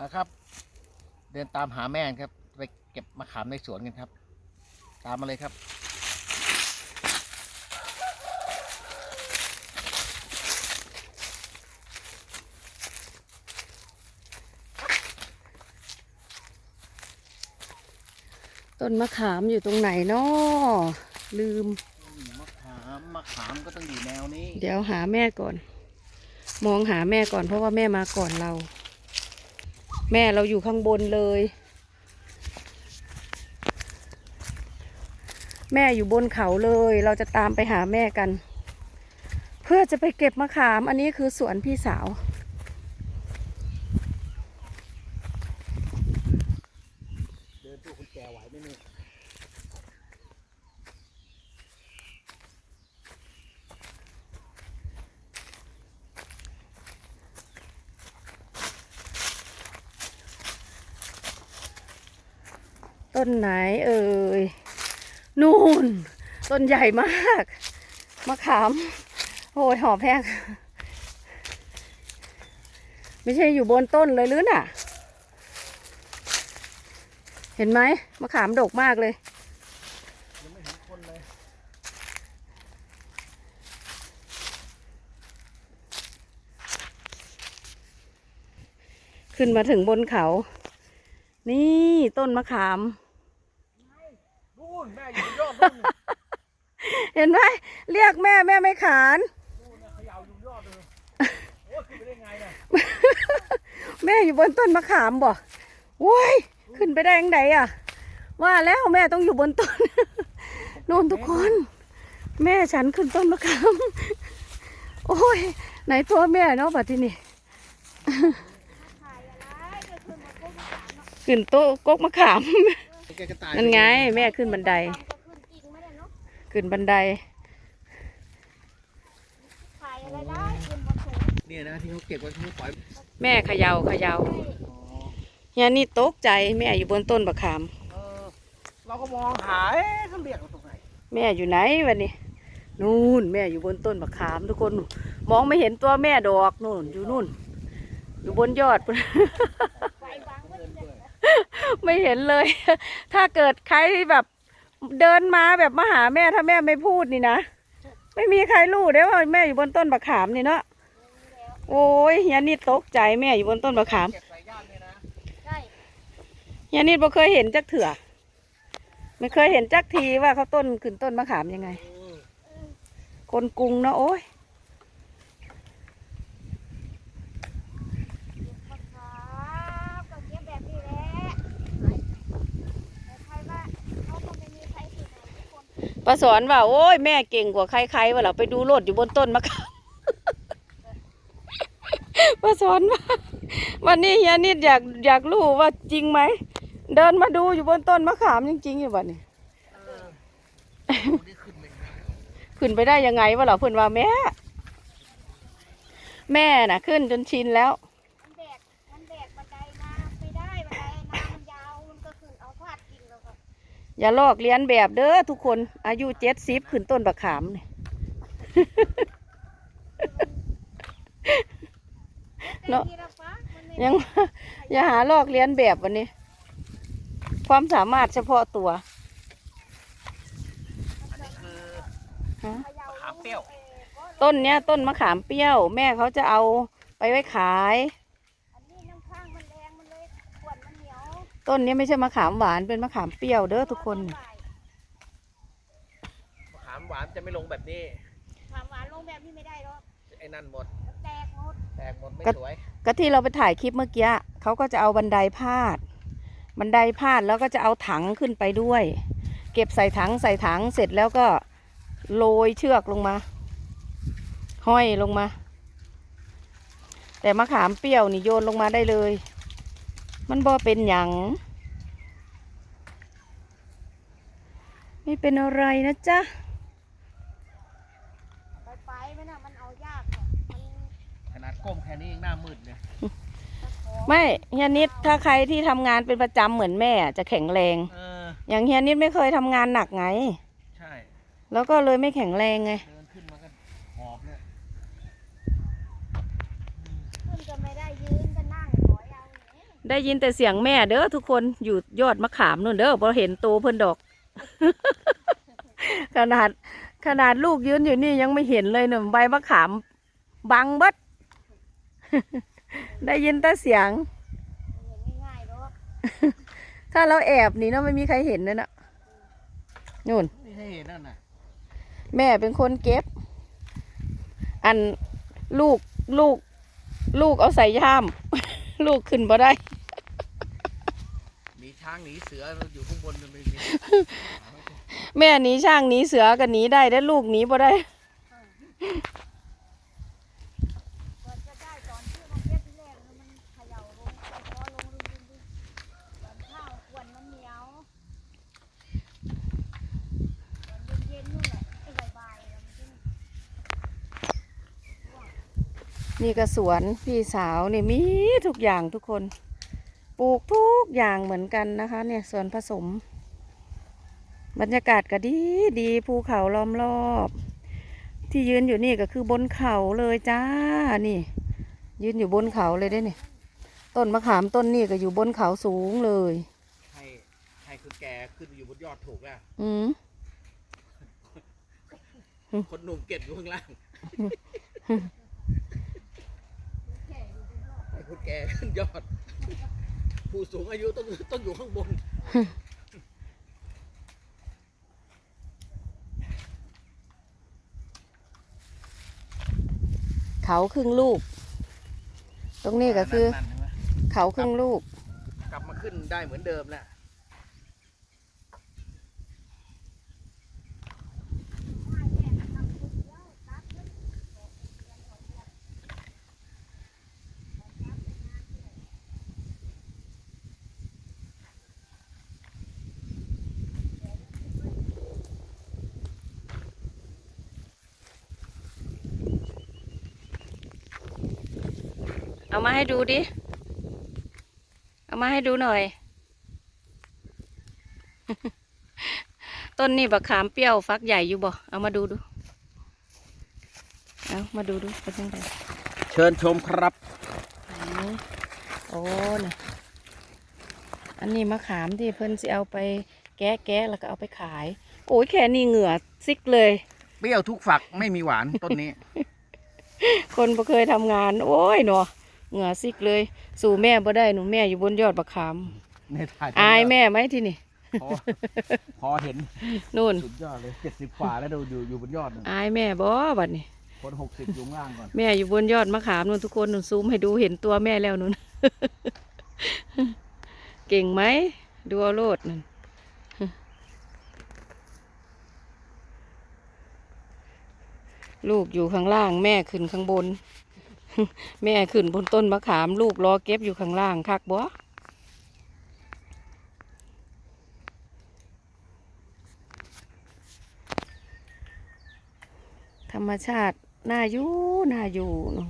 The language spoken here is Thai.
นะครับ เดินตามหาแม่ครับ ไปเก็บมะขามในสวนกันครับ ตามมาเลยครับต้นมะขามอยู่ตรงไหนเนาะลืม มะขามมะขามก็ต้องอยู่แนวนี้ เดี๋ยวหาแม่ก่อน มองหาแม่ก่อนเพราะว่าแม่มาก่อนเรา แม่เราอยู่ข้างบนเลย แม่อยู่บนเขาเลย เราจะตามไปหาแม่กัน เพื่อจะไปเก็บมะขาม อันนี้คือสวนพี่สาว เดินตู้คนแกไหวไหมเนี่ย ต้นไหนเอ่ยนู่นต้นใหญ่มากมะขามโอ้ยหอบแพงไม่ใช่อยู่บนต้นเลยหรือน่ะ เห็นไหมมะขามดกมากเลยขึ้นมาถึงบนเขา นี่ต้นมะขาม นู่นแม่อยู่บนยอดนู่นเห็นไหมเรียกแม่แม่ไม่ขาน นู่นนะเขย่าอยู่ยอดเลยโอ้ยขึ้นไปได้ไงเนี่ยแม่อยู่บนต้นมะขามบ่โว้ยขึ้นไปได้ยังไงอะ ว่าแล้วแม่ต้องอยู่บนต้นนู่นทุกคน แม่ฉันขึ้นต้นมะขาม โอ้ย ไหนตัวแม่เนาะบัดที่นี่ ขึ้นโต๊ะกกมะขาม แกก็ตายนั่นไง แม่ขึ้นบันได ขึ้นบันไดเนี่ยนะที่เขาเก็บไว้ที่เขาปล่อยแม่เขยาเขยาเฮียนี่ตกใจแม่อยู่บนต้นมะขาม เออเราก็มองหาเอ๊ะเขาเรียกเราตรงไหนแม่อยู่ไหนวันนี้นู่นแม่อยู่บนต้นมะขามทุกคน มองไม่เห็นตัวแม่ดอกนู่นอยู่นู่น อยู่บนยอด ไม่เห็นเลย ถ้าเกิดใครแบบเดินมาแบบมาหาแม่ถ้าแม่ไม่พูดนี่นะไม่มีใครรู้ได้ว่าแม่อยู่บนต้นมะขามนี่เนาะโอ้ยเฮียนี่ตกใจแม่อยู่บนต้นมะขามยานี่ยนะเฮียนี่บ่เคยเห็นจักเถื่อไม่เคยเห็นจักทีว่าเขาต้นขึ้นต้นมะขามยังไง คนกรุงเนาะโอ้ย ประสอนว่า โอ้ยแม่เก่งกว่าใครๆว่าเราไปดูรถอยู่บนต้นมะขามประสอนว่าวันนี้เฮียนิดอยากอยากรู้ว่าจริงไหม เดินมาดูอยู่บนต้นมะขามจริงๆอยู่บัดนี้เออดูนี่ขึ้นไปขึ้นไปได้ยังไงวะเหรอเพื่อนว่าแม่ แม่น่ะ ขึ้นจนชินแล้ว มันแบก มันแบกบันไดมาไม่ได้บันไดน้ำมันยาว มันก็ขึ้นเอาพาดกิ่งแล้วก็ อย่าลอกเลียนแบบเด้อทุกคน อายุเจ็ดสิบขึ้นต้นบักขามเนี่ยเนอะทีละฟ้ามันไม่ยังอย่าหาลอกเลียนแบบวันนี้ ความสามารถเฉพาะตัวอันนี้คือฮะเขย่ามะขามเปรี้ยวออเพราะต้นเนี้ยต้นมะขามเปรี้ยว แม่เขาจะเอาไปไว้ขาย ต้นเนี้ยไม่ใช่มะขามหวานเป็นมะขามเปรี้ยวเด้อทุกคน มะขามหวานจะไม่ลงแบบนี้ถามหวานลงแบบนี้ไม่ได้หรอกไอ้นั่นหมดแตกหมดแตกหมดไม่ก็สวยก็ที่เราไปถ่ายคลิปเมื่อกี้เขาก็จะเอาบันไดพาด บันไดพาดแล้วก็จะเอาถังขึ้นไปด้วย เก็บใส่ถังใส่ถังเสร็จแล้วก็โรยเชือกลงมา ห้อยลงมา แต่มะขามเปรี้ยวนี่โยนลงมาได้เลย มันบ่เป็นหยังไม่เป็นอะไรนะจ๊ะไปไปมันน่ะมันเอายากอะมันขนาดก้มแค่นี้ยังหน้ามืดเลยตะขอไม่เฮียนิดถ้าใครที่ทำงานเป็นประจำเหมือนแม่จะแข็งแรง เออ อย่างเฮียนิดไม่เคยทำงานหนักไง ใช่ แล้วก็เลยไม่แข็งแรงไงเดินขึ้นมาก็หอบเนี่ย ขึ้นก็ ไม่ได้ยืนก็นั่งถอยเอาเนี่ยได้ยินแต่เสียงแม่เด้อทุกคนอยู่ยอดมะขามนู่นเด้อพอเห็นโตเพิ่นดอก ขนาดขนาดลูกยืนอยู่นี่ยังไม่เห็นเลยหนึ่งใบมะขามบังเบัดได้ยินแต่เสียงเห็นง่ายๆหรอกถ้าเราแอบนี่เนาะไม่มีใครเห็นเลยนะนู่น ไม่ให้เห็นนั่นน่ะแม่เป็นคนเก็บ อันลูกลูก ลูกเอาใส่ย่าม ลูกขึ้นบ่ได้หนี ช้างหนีเสืออยู่ข้างบนมันไม่มีแม่หนีช่างหนีเสือกันหนีได้แต่ลูกหนีบ่ได้มีกระส่วนจึงนี่ก็สวนพี่สาวนี่มีทุกอย่างทุกคน ปลูกทุกอย่างเหมือนกันนะคะ เนี่ยสวนผสม บรรยากาศก็ดีดีภูเขาล้อมรอบ ที่ยืนอยู่นี่ก็คือบนเขาเลยจ้านี่ ยืนอยู่บนเขาเลยได้เนี่ยต้นมะขามต้นนี่ก็อยู่บนเขาสูงเลยให้ให้คุณแกขึ้นไปอยู่บนยอดถูกแล้วอืมคนหนุ่มเก็บอยู่ข้างล่างให้คุณแกขึ้นยอด ผู้สูงอายุต้องต้องอยู่ข้างบน เขาครึ่งลูก ตรงนี้ก็คือนั่นๆใช่ไหมเขาครึ่งลูก กลับมาขึ้นได้เหมือนเดิมแล้ว เอามาให้ดูดิ เอามาให้ดูหน่อย ต้นนี้บักขามเปรี้ยวฟักใหญ่อยู่บ่ เอามาดูดู เอามาดูดูเป็นยังไงเชิญชมครับอืมโอ้น่ะอันนี้มะขามที่เพิ่นสิเอาไปแกะแกะแล้วก็เอาไปขาย โอ้ยแค่นี้เหงื่อซิกเลย เปรี้ยวทุกฝักไม่มีหวานต้นนี้ คนบ่เคยทำงาน โอ้ยเนาะ เหงื่อซิกเลย สู่แม่บ่ได้หนูแม่อยู่บนยอดบักขามในถ่ายอายแม่ไหมที่นี่พอพอเห็นนู่นสุดยอดเลยเจ็ดสิบกว่าแล้วดูอยู่อยู่บนยอดน่ะอายแม่บ่บัดนี้คนหกสิบอยู่ข้างล่างก่อนแม่อยู่บนยอดมะขามนู่นทุกคนนู่นซูมให้ดูเห็นตัวแม่แล้วนู่นเก่งไหมดูเอาโลดนั่นลูกอยู่ข้างล่างแม่ขึ้นข้างบน แม่ขึ้นบนต้นมะขาม ลูกรอเก็บอยู่ข้างล่างคักบ่ธรรมชาติน่าอยู่น่าอยู่เนาะ